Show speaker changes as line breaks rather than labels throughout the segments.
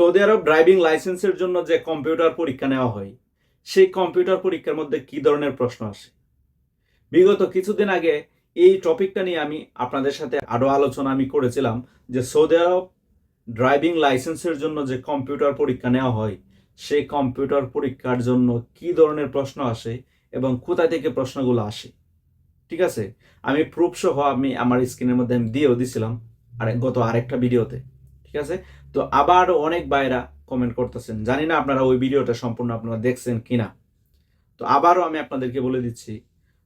Saudi আরব driving লাইসেন্সের জন্য যে কম্পিউটার পরীক্ষা নেওয়া হয়, সেই কম্পিউটার পরীক্ষার মধ্যে কি ধরনের প্রশ্ন আসে? বিগত কিছুদিন আগে এই টপিকটা নিয়ে আমি আপনাদের সাথে আরও আলোচনা আমি করেছিলাম যে সৌদি আরব ড্রাইভিং লাইসেন্সের জন্য যে কম্পিউটার পরীক্ষা নেওয়া হয়, সেই কম্পিউটার পরীক্ষার জন্য কি ধরনের প্রশ্ন আসে এবং কোথায় থেকে প্রশ্নগুলো আসে? ঠিক আছে? আমি প্রুফ সহ আমি আমার স্ক্রিনের মধ্যে আমি দিয়েও দিছিলাম আর গত আরেকটা ভিডিওতে। ঠিক আছে? তো আবার অনেক বাইরা কমেন্ট করতেছেন, জানি না আপনারা ওই ভিডিওটা সম্পূর্ণ আপনারা দেখছেন কিনা। তো আবারও আমি আপনাদেরকে বলে দিচ্ছি,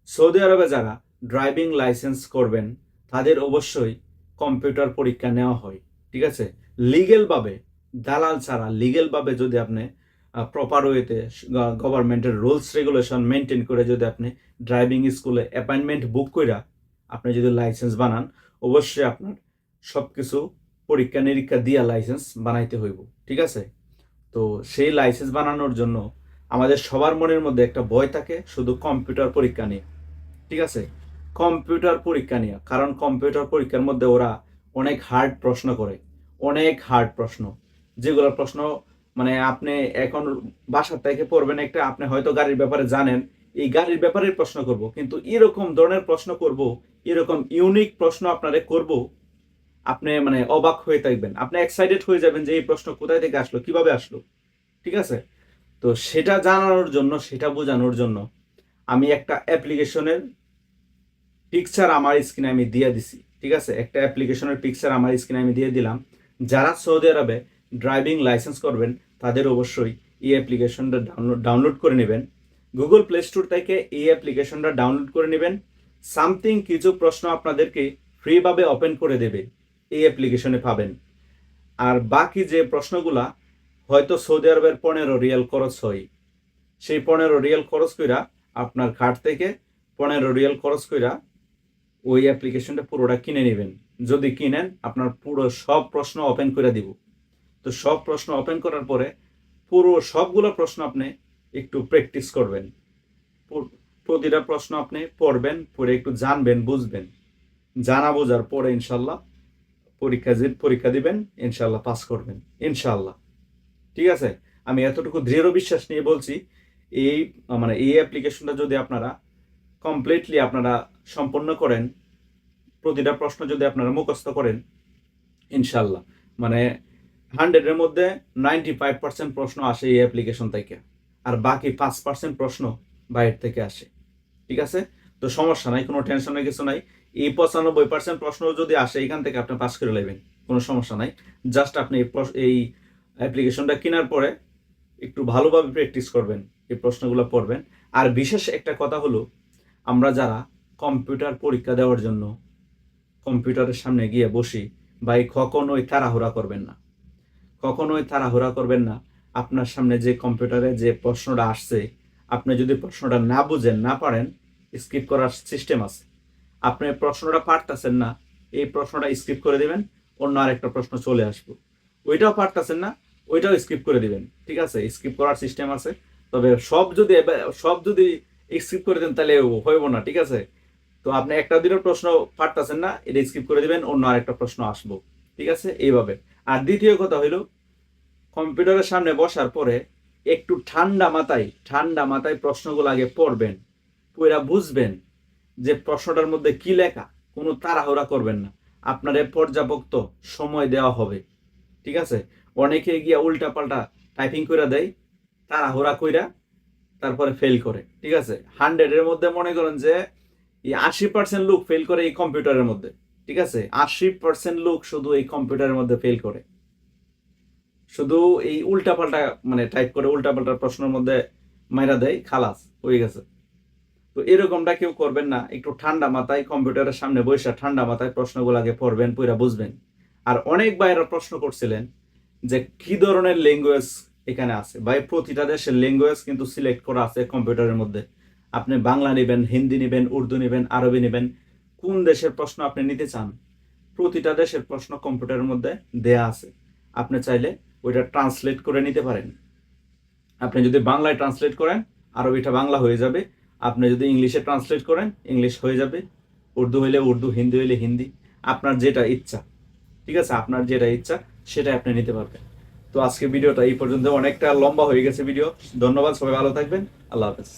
সৌদি আরবে যারা ড্রাইভিং লাইসেন্স করবেন, তাদের অবশ্যই কম্পিউটার পরীক্ষা নেওয়া হয়, ঠিক আছে? লিগেলভাবে দালাল ছাড়া লিগেলভাবে যদি আপনি প্রপার ওয়েতে গভর্নমেন্টের রুলস রেগুলেশন মেনটেন করে যদি আপনি ড্রাইভিং স্কুলে অ্যাপয়েন্টমেন্ট বুক কইরা আপনি যদি লাইসেন্স বানান, অবশ্যই আপনার সব কিছু পরীক্ষা নিরীক্ষা দিয়া লাইসেন্স বানাইতে হইব, ঠিক আছে? তো সেই লাইসেন্স বানানোর জন্য আমাদের সবার মনের মধ্যে একটা ভয় থাকে, শুধু কম্পিউটার পরীক্ষা নিয়ে, ঠিক আছে? কম্পিউটার পরীক্ষা নিয়ে, কারণ কম্পিউটার পরীক্ষার মধ্যে ওরা অনেক হার্ড প্রশ্ন করে, অনেক হার্ড প্রশ্ন যেগুলো প্রশ্ন মানে আপনি এখন বাসার থেকে পড়বেন একটা, আপনি হয়তো গাড়ির ব্যাপারে জানেন, এই গাড়ির ব্যাপারে প্রশ্ন করব, কিন্তু এরকম ধরনের প্রশ্ন করব, এরকম ইউনিক প্রশ্ন আপনারে করব আপনি মানে অবাক হয়ে থাকবেন। আপনি এক্সাইটেড হয়ে যাবেন যে এই প্রশ্ন কোথায় থেকে আসলো, কীভাবে আসলো, ঠিক আছে? তো সেটা জানানোর জন্য, সেটা বোঝানোর জন্য আমি একটা অ্যাপ্লিকেশনের পিকচার আমার স্ক্রিনে আমি দিয়ে দিছি, ঠিক আছে? একটা অ্যাপ্লিকেশনের পিকচার আমার স্ক্রিনে আমি দিয়ে দিলাম। যারা সৌদি আরবে ড্রাইভিং লাইসেন্স করবেন, তাদের অবশ্যই এই অ্যাপ্লিকেশনটা ডাউনলোড ডাউনলোড করে নেবেন। গুগল প্লে স্টোর থেকে এই অ্যাপ্লিকেশনটা ডাউনলোড করে নেবেন। সামথিং কিছু প্রশ্ন আপনাদেরকে ফ্রিভাবে ওপেন করে দেবে। এই অ্যাপ্লিকেশনে পাবেন। আর বাকি যে প্রশ্নগুলা, হয়তো সৌদি আরবের পনেরো রিয়াল খরচ হয়। সেই পনেরো রিয়াল খরচ কইরা আপনার কার্ড থেকে পনেরো রিয়াল খরচ কইরা ওই অ্যাপ্লিকেশনটা পুরোটা কিনে নেবেন। যদি কিনেন, আপনার পুরো সব প্রশ্ন ওপেন করে দিব। তো সব প্রশ্ন ওপেন করার পরে পুরো সবগুলো প্রশ্ন আপনি একটু প্র্যাকটিস করবেন। প্রতিটা প্রশ্ন আপনি পড়বেন, পড়ে একটু জানবেন, বুঝবেন। জানা বোঝার পরে ইনশাল্লাহ পরীক্ষা পরীক্ষা দিবেন ইনশাল্লাহ পাস করবেন ইনশাল্লাহ ঠিক আছে? আমি এতটুকু দৃঢ় বিশ্বাস নিয়ে বলছি, এই মানে এই অ্যাপ্লিকেশনটা যদি আপনারা কমপ্লিটলি আপনারা সম্পন্ন করেন, প্রতিটা প্রশ্ন যদি আপনারা মুখস্থ করেন ইনশাল্লাহ মানে হান্ড্রেডের মধ্যে নাইনটি ফাইভ পার্সেন্ট প্রশ্ন আসে এই অ্যাপ্লিকেশন থেকে, আর বাকি পাঁচ পার্সেন্ট প্রশ্ন বাইরে থেকে আসে। ঠিক আছে? তো সমস্যা নাই, কোনো টেনশনের কিছু নাই। এই পঁচানব্বই পার্সেন্ট প্রশ্ন যদি আসে, এখান থেকে আপনি পাস করে নেবেন, কোনো সমস্যা নাই। জাস্ট আপনি এই এই অ্যাপ্লিকেশনটা কেনার পরে একটু ভালোভাবে প্র্যাকটিস করবেন, এই প্রশ্নগুলো পড়বেন। আর বিশেষ একটা কথা হলো, আমরা যারা কম্পিউটার পরীক্ষা দেওয়ার জন্য কম্পিউটারের সামনে গিয়ে বসি, ভাই, কখনোই তাড়াহুড়া করবেন না। কখনোই তাড়াহুড়া করবেন না। আপনার সামনে যে কম্পিউটারে যে প্রশ্নটা আসছে, আপনি যদি প্রশ্নটা না বুঝেন, না পারেন স্কিপ করার সিস্টেম আছে। আপনি প্রশ্নটা পারতেছেন না, এই প্রশ্নটা স্কিপ করে দিবেন, অন্য আরেকটা প্রশ্ন চলে আসব। ওইটাও পারতেছেন না, ওইটাও স্কিপ করে দিবেন, ঠিক আছে? স্কিপ করার সিস্টেম আছে। তবে সব যদি সব যদি স্কিপ করে দেন তাহলে হইব না, ঠিক আছে? তো আপনি একটা দুটো প্রশ্ন পারতেছেন না, এটা স্কিপ করে দিবেন, অন্য আরেকটা প্রশ্ন আসব, ঠিক আছে? এইভাবে। আর দ্বিতীয় কথা হইল, কম্পিউটারের সামনে বসার পরে একটু ঠান্ডা মাথায় ঠান্ডা মাথায় প্রশ্নগুলো আগে পড়বেন পুরা বুঝবেন যে প্রশ্নটার মধ্যে কি লেখা, কোনো তাড়াহুড়া করবেন না। আপনার পর্যাপ্ত সময় দেওয়া হবে। ঠিক আছে? অনেকে গিয়া উল্টা পাল্টা টাইপিং করে দেয়, তাড়াহুড়া কইরা তারপরে ফেল করে। ঠিক আছে? হান্ড্রেডের মধ্যে মনে করেন যে আশি পার্সেন্ট লোক ফেল করে এই কম্পিউটারের মধ্যে। ঠিক আছে? আশি পার্সেন্ট লোক শুধু এই কম্পিউটারের মধ্যে ফেল করে। শুধু এই উল্টাপাল্টা মানে টাইপ করে উল্টাপাল্টা প্রশ্নের মধ্যে মাইরা দেয়, খালাস, হয়ে গেছে। তো এরকমটা কেউ করবেন না। একটু ঠান্ডা মাথায়, কম্পিউটারের সামনে বসে ঠান্ডা মাথায় প্রশ্নগুলো আগে পড়বেন পুরা বুঝবেন। আর অনেক বাইরা প্রশ্ন করছিলেন যে, কি ধরনের ল্যাঙ্গুয়েজ এখানে আছে? বা প্রতিটা দেশের ল্যাঙ্গুয়েজ কিন্তু সিলেক্ট করা আছে কম্পিউটারের মধ্যে। আপনি বাংলা নেবেন, হিন্দি নেবেন, উর্দু নেবেন, আরবি নেবেন, কোন দেশের প্রশ্ন আপনি নিতে চান? প্রতিটা দেশের প্রশ্ন কম্পিউটারের মধ্যে দেয়া আছে। আপনি চাইলে ওইটা ট্রান্সলেট করে নিতে পারেন। আপনি যদি বাংলায় ট্রান্সলেট করেন, আরবিটা বাংলা হয়ে যাবে। আপনি যদি ইংলিশে ট্রান্সলেট করেন, ইংলিশ হয়ে যাবে। উর্দু হইলে উর্দু, হিন্দি হইলে হিন্দি। আপনার যেটা ইচ্ছা, ঠিক আছে? আপনার যেটা ইচ্ছা, সেটাই আপনি নিতে পারবেন। তো আজকে ভিডিওটা এই পর্যন্ত। অনেকটা লম্বা হয়ে গেছে ভিডিও। ধন্যবাদ, সবাই ভালো থাকবেন। আল্লাহ হাফেজ।